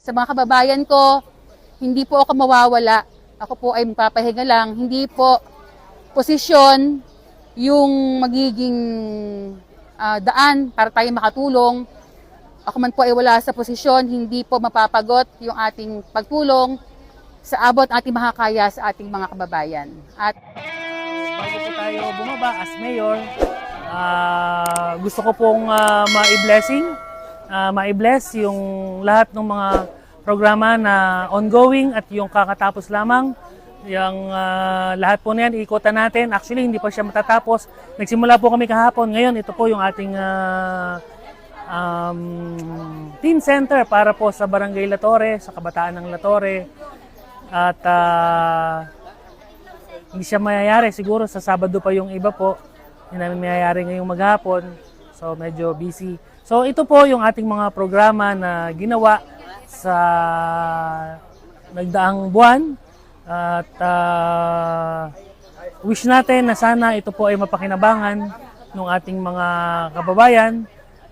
Sa mga kababayan ko, hindi po ako mawawala. Ako po ay magpapahinga lang. Hindi po posisyon yung magiging ah, daan para tayo makatulong. Ako man po ay wala sa posisyon, hindi po mapapagot yung ating pagtulong sa abot ng ating makakaya sa ating mga kababayan. At bago po tayo bumaba as mayor, ah, gusto ko pong ah, ma-blessing, ah, ma-bless yung lahat ng mga programa na ongoing at yung kakatapos lamang. Yung ah, lahat po na yan, iikutan natin. Actually, hindi pa siya matatapos. Nagsimula po kami kahapon. Ngayon, ito po yung ating ah, um, team center para po sa Barangay La Torre, sa Kabataan ng La Torre. At ah, hindi siya mayayari. Siguro sa Sabado pa yung iba po. Hindi namin mayayari ngayong maghapon. So medyo busy. So ito po yung ating mga programa na ginawa sa nagdaang buwan. At ah, wish natin na sana ito po ay mapakinabangan ng ating mga kababayan.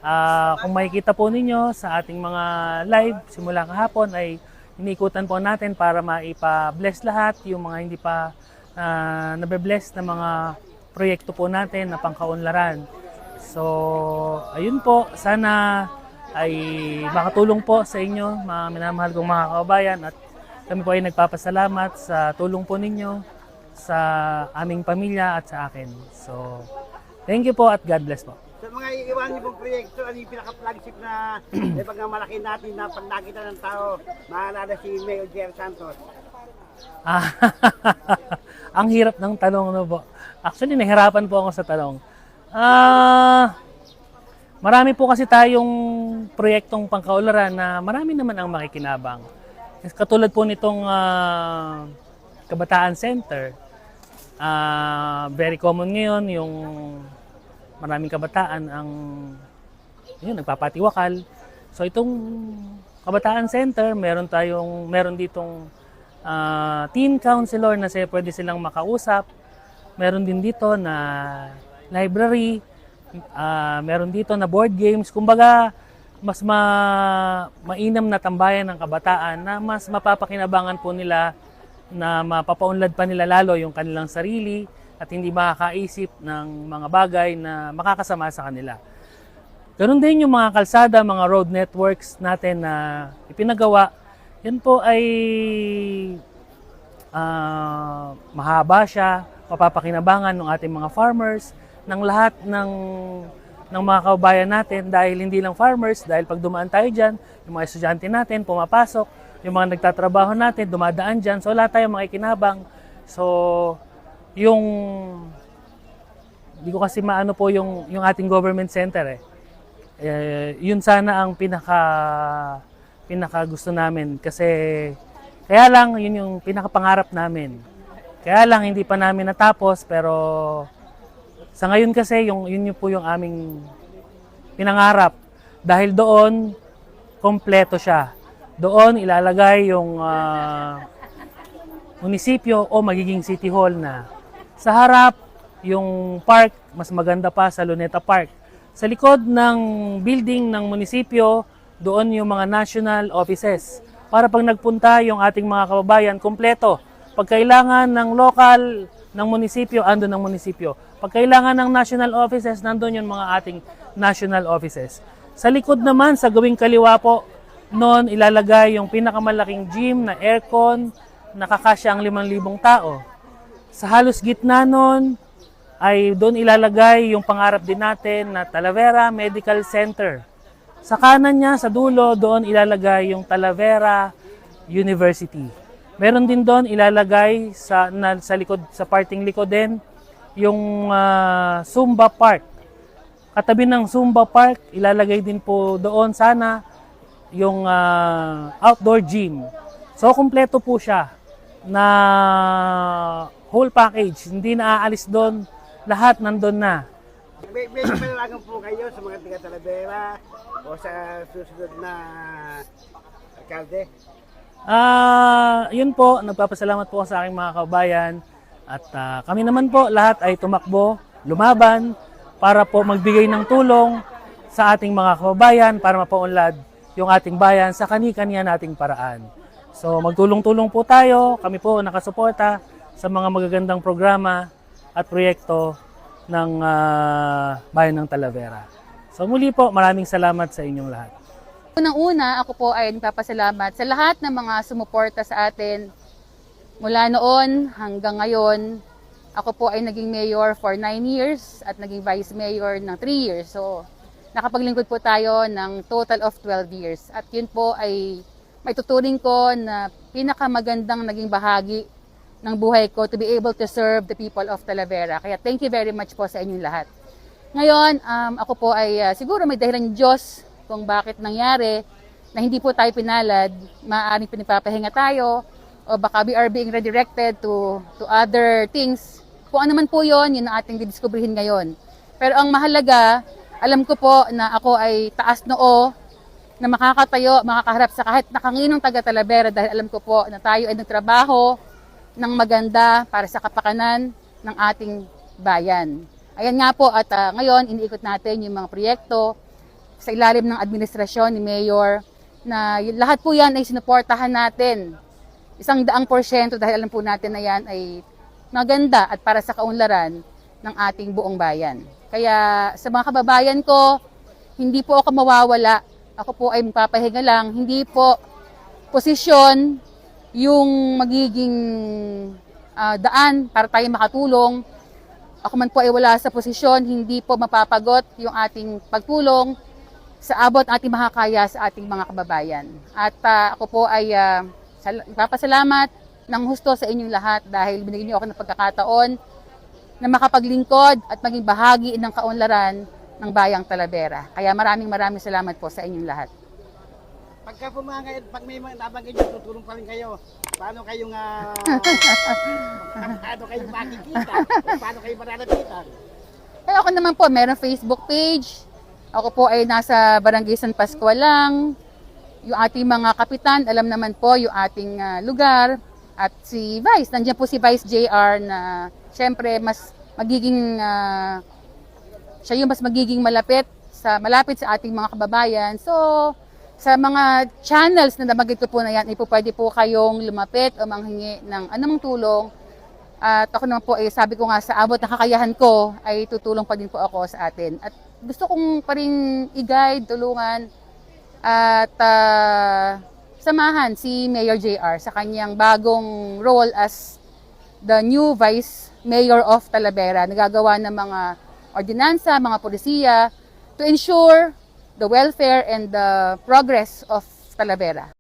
Ah, kung makikita po ninyo sa ating mga live simula kahapon ay iniikutan po natin para maipa-bless lahat yung mga hindi pa uh, nabe-bless na mga proyekto po natin na pangkaunlaran. So, ayun po, sana ay makatulong po sa inyo, mga minamahal kong mga kababayan at kami po ay nagpapasalamat sa tulong po ninyo sa aming pamilya at sa akin. So, thank you po at God bless po. Sa mga iiwan niyo pong proyekto, ano yung pinaka-flagship na may pagmamalaki natin na pag nakita ng tao, maalala si Mayor Jer Santos. Ah, ang hirap ng tanong no po. Actually, nahirapan po ako sa tanong. Ah, marami po kasi tayong proyektong pangkaularan na marami naman ang makikinabang. Katulad po nitong ah, Kabataan Center, ah, very common ngayon yung maraming kabataan ang yun, nagpapatiwakal. So itong Kabataan Center, meron tayong meron ditong ah, teen counselor na siya pwede silang makausap. Meron din dito na library, ah, meron dito na board games. Kumbaga, mas ma mainam na tambayan ng kabataan na mas mapapakinabangan po nila na mapapaunlad pa nila lalo yung kanilang sarili at hindi makakaisip ng mga bagay na makakasama sa kanila. Ganon din yung mga kalsada, mga road networks natin na ipinagawa. Yan po ay ah, mahaba siya, mapapakinabangan ng ating mga farmers, ng lahat ng ng mga kababayan natin dahil hindi lang farmers, dahil pag dumaan tayo dyan, yung mga estudyante natin pumapasok, yung mga nagtatrabaho natin dumadaan dyan, so lahat tayo makikinabang. So, yung hindi ko kasi maano po yung yung ating government center eh. Eh, yun sana ang pinaka pinaka gusto namin kasi kaya lang yun yung pinaka pangarap namin. Kaya lang hindi pa namin natapos pero sa ngayon kasi yung yun yung po yung aming pinangarap dahil doon kompleto siya. Doon ilalagay yung ah, munisipyo o magiging city hall na. Sa harap, yung park, mas maganda pa sa Luneta Park. Sa likod ng building ng munisipyo, doon yung mga national offices. Para pag nagpunta yung ating mga kababayan, kompleto. Pag kailangan ng local ng munisipyo, andun ng munisipyo. Pag kailangan ng national offices, nandun yung mga ating national offices. Sa likod naman, sa gawing kaliwa po, noon ilalagay yung pinakamalaking gym na aircon, nakakasya ang 5,000 tao. Sa halos gitna nun, ay doon ilalagay yung pangarap din natin na Talavera Medical Center. Sa kanan niya, sa dulo, doon ilalagay yung Talavera University. Meron din doon ilalagay sa, na, sa likod, sa parting likod din, yung ah, Zumba Park. Katabi ng Zumba Park, ilalagay din po doon sana yung ah, outdoor gym. So, kumpleto po siya na whole package. Hindi na aalis doon. Lahat nandun na. May, may panalagan po kayo sa mga taga Talavera o sa susunod na alkalde. Ah, yun po, nagpapasalamat po sa aking mga kabayan. At ah, kami naman po, lahat ay tumakbo, lumaban, para po magbigay ng tulong sa ating mga kababayan para mapaunlad yung ating bayan sa kani-kanya nating paraan. So magtulong-tulong po tayo, kami po nakasuporta sa mga magagandang programa at proyekto ng ah, bayan ng Talavera. So muli po, maraming salamat sa inyong lahat. Unang-una, ako po ay nagpapasalamat sa lahat ng mga sumuporta sa atin mula noon hanggang ngayon. Ako po ay naging mayor for 9 years at naging vice mayor ng 3 years. So, nakapaglingkod po tayo ng total of 12 years. At yun po ay may tuturing ko na pinakamagandang naging bahagi ng buhay ko to be able to serve the people of Talavera. Kaya thank you very much po sa inyong lahat. Ngayon, um, ako po ay ah, siguro may dahilan ng Diyos kung bakit nangyari na hindi po tayo pinalad, maaaring pinagpapahinga tayo, o baka we are being redirected to, to other things. Kung ano man po yon, yun ang ating didiskubrihin ngayon. Pero ang mahalaga, alam ko po na ako ay taas noo, na makakatayo, makakaharap sa kahit nakanginong taga Talavera dahil alam ko po na tayo ay nagtrabaho ng maganda para sa kapakanan ng ating bayan. Ayan nga po at ah, ngayon iniikot natin yung mga proyekto sa ilalim ng administrasyon ni Mayor na lahat po yan ay sinuportahan natin. Isang daang porsyento dahil alam po natin na yan ay maganda at para sa kaunlaran ng ating buong bayan. Kaya sa mga kababayan ko, hindi po ako mawawala. Ako po ay magpapahinga lang. Hindi po posisyon yung magiging ah, daan para tayo makatulong. Ako man po ay wala sa posisyon, hindi po mapapagot yung ating pagtulong sa abot ating makakaya sa ating mga kababayan. At ah, ako po ay uh, ipapasalamat ng husto sa inyong lahat dahil binigyan niyo ako ng pagkakataon na makapaglingkod at maging bahagi ng kaunlaran ng Bayang Talavera. Kaya maraming maraming salamat po sa inyong lahat. Pagka po mga ngayon, pag may mga nabanggit nyo, tutulong pa rin kayo. Paano kayong, ah, paano kayo makikita? Paano kayo maralapitan? Eh ako naman po, meron Facebook page. Ako po ay nasa Barangay San Pascual lang. Yung ating mga kapitan, alam naman po yung ating ah, lugar. At si Vice, nandiyan po si Vice JR na syempre mas magiging, ah, siya yung mas magiging malapit sa malapit sa ating mga kababayan. So, sa mga channels na nabanggit ko po na yan, ay po pwede po kayong lumapit o manghingi ng anumang tulong at ako naman po, eh, sabi ko nga sa abot ng kakayahan ko, ay tutulong pa din po ako sa atin. At gusto kong pa rin i-guide, tulungan, at ah, samahan si Mayor JR sa kanyang bagong role as the new Vice Mayor of Talavera. Nagagawa ng mga ordinansa, mga polisiya to ensure the welfare and the progress of Talavera.